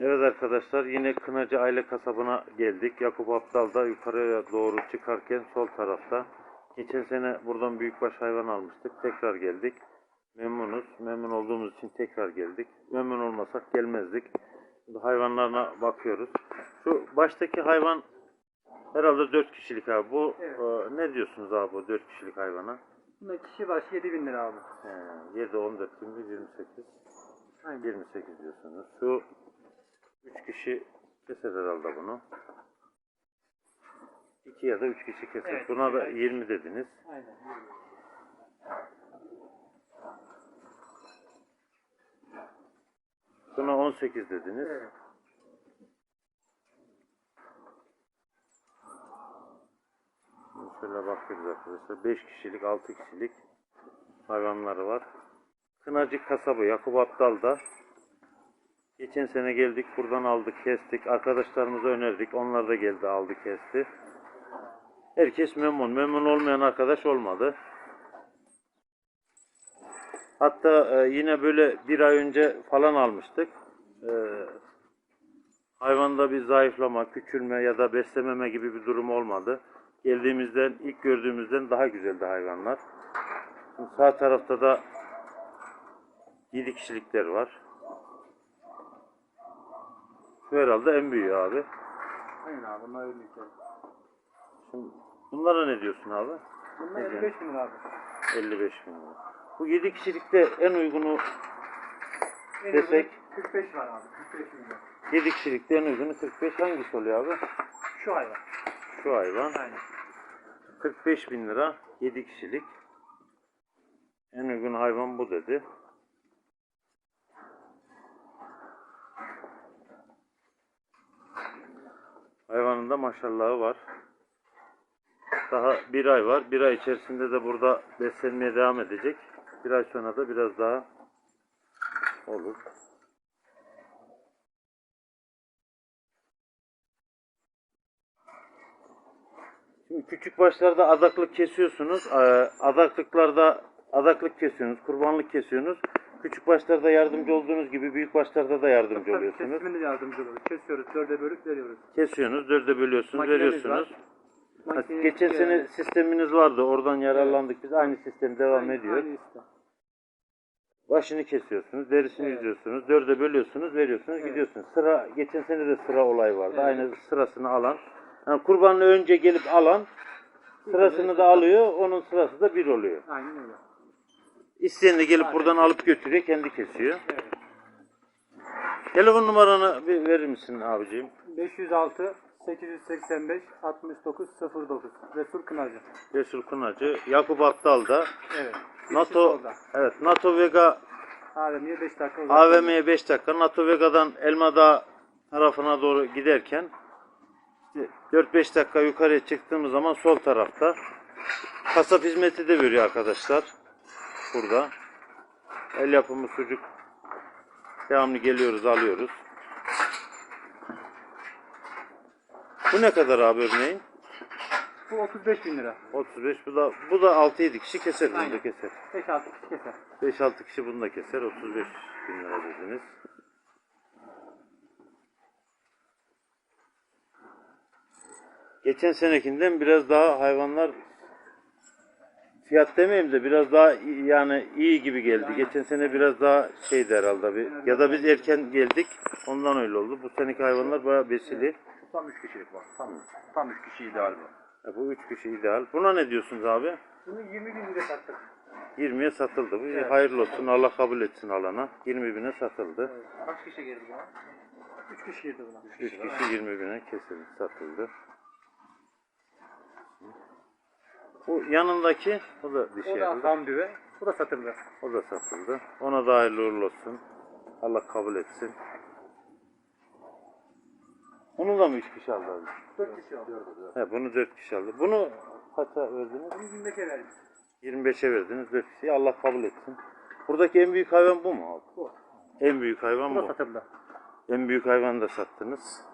Evet arkadaşlar yine Kınacı Aile Kasabı'na geldik. Yakup Aptal'da yukarıya doğru çıkarken sol tarafta. Geçen sene buradan büyükbaş hayvan almıştık. Tekrar geldik. Memnunuz. Memnun olduğumuz için tekrar geldik. Memnun olmasak gelmezdik. Şimdi hayvanlarına bakıyoruz. Şu baştaki hayvan herhalde 4 kişilik abi. Bu Evet. e, ne diyorsunuz abi bu 4 kişilik hayvana? Bunda kişi başı 7000 lira abi. He, 7, 14, 21, 28. Aynen. 28 diyorsunuz. Şu 3 kişi keser herhalde bunu. 2 ya da 3 kişi keser. Evet, Buna da evet. 20 dediniz. Aynen. Buna 18 dediniz. Evet. Şöyle bakıyoruz arkadaşlar. 5 kişilik, 6 kişilik hayvanları var. Kınacık kasabı Yakup Abdal'da. Geçen sene geldik buradan aldık kestik. Arkadaşlarımıza önerdik. Onlar da geldi aldı kesti. Herkes memnun. Memnun olmayan arkadaş olmadı. Hatta e, yine böyle bir ay önce falan almıştık. E, hayvanda bir zayıflama, küçülme ya da beslememe gibi bir durum olmadı. Geldiğimizden, ilk gördüğümüzden daha güzeldi hayvanlar. Şimdi sağ tarafta da 7 kişilikler var. Şu herhalde en büyüğü abi. Aynen abi. Bunlar öyle işte. Şimdi bunlara ne diyorsun abi? Bunlar Ne 55 bin lira abi. 55 bin lira. Bu 7 kişilikte en uygunu En Desek? uygun 45 var abi. 45 bin lira. 7 kişilikte en uygunu 45 hangisi oluyor abi? Şu hayvan. Şu hayvan. Aynen. 45 bin lira 7 kişilik. En uygun hayvan bu dedi. Da maşallahı var. Daha bir ay var. Bir ay içerisinde de burada beslenmeye devam edecek. Bir ay sonra da biraz daha olur. Şimdi küçük başlarda adaklık kesiyorsunuz. Ee, Adaklıklarda adaklık kesiyorsunuz, kurbanlık kesiyorsunuz. Küçük başlarda yardımcı olduğunuz gibi büyük başlarda da yardımcı Tabii oluyorsunuz. kesimini yardımcı oluyoruz. Kesiyoruz. Dörde bölüp veriyoruz. Kesiyorsunuz, dörde bölüyorsunuz, Makinemiz veriyorsunuz. var. Ha, Makineyi Geçen sene sisteminiz vardı. Oradan yararlandık. Biz aynı sistem devam Aynı- ediyor. Aynı işte. Başını kesiyorsunuz, derisini Evet. yüzüyorsunuz, dörde bölüyorsunuz, veriyorsunuz, Evet. gidiyorsunuz. Sıra geçen sene de sıra olay vardı. Evet. Aynı sırasını alan. Yani kurbanı önce gelip alan sırasını da alıyor. Onun sırası da bir oluyor. Aynen öyle. İsteyen de gelip buradan alıp götürüyor, kendi kesiyor. Evet. Telefon numaranı bir verir misin abiciğim? 506 885 69 09 Resul Kınacı. Resul Kınacı, Yakup Aptal'da. Evet. NATO, solda. evet NATO Vega AVM'ye 5 dakika uzak. AVM'ye 5 dakika. NATO Vega'dan Elmadağ tarafına doğru giderken işte 4-5 dakika yukarıya çıktığımız zaman sol tarafta kasap hizmeti de veriyor arkadaşlar. Burada. El yapımı sucuk devamlı geliyoruz alıyoruz. Bu ne kadar abi örneğin? Bu 35 bin lira. 35 bu da bu da 6-7 kişi keser bunu da Aynen. keser. 5-6 kişi keser. 5-6 kişi bunu da keser. 35 bin lira dediniz. Geçen senekinden biraz daha hayvanlar fiyat demeyeyim de biraz daha iyi- yani iyi gibi geldi. Geçen sene biraz daha şeydi herhalde bir. Ya da biz erken geldik. Ondan öyle oldu. Bu seneki hayvanlar bayağı besili. Tam 3 kişilik var. Tam, tam 3 kişi ideal bu. E, Bu 3 kişi ideal. Buna ne diyorsunuz abi? Bunu 20 bin lira sattık. 20'ye satıldı. Bu hayırlı olsun. Allah kabul etsin alana. 20 bine satıldı. Kaç kişi girdi buna? 3 kişi girdi buna. 3 kişi 20 bine kesildi, satıldı. Bu yanındaki, o da dişi O da herhalde. Hamdüve. Bu da satıldı. O da satıldı. Ona da hayırlı uğurlu olsun. Allah kabul etsin. Onu da mı 3 kişi aldı abi? 4 kişi oldu. He, bunu 4 kişi aldı. Bunu kaça verdiniz? Bunu 25'e verdik. 25'e verdiniz 4 kişiye. Allah kabul etsin. Buradaki en büyük hayvan bu mu abi? Bu. En büyük hayvan Bu da bu. satıldı. En büyük hayvanı da sattınız.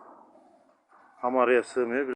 Hamaraya sığmıyor.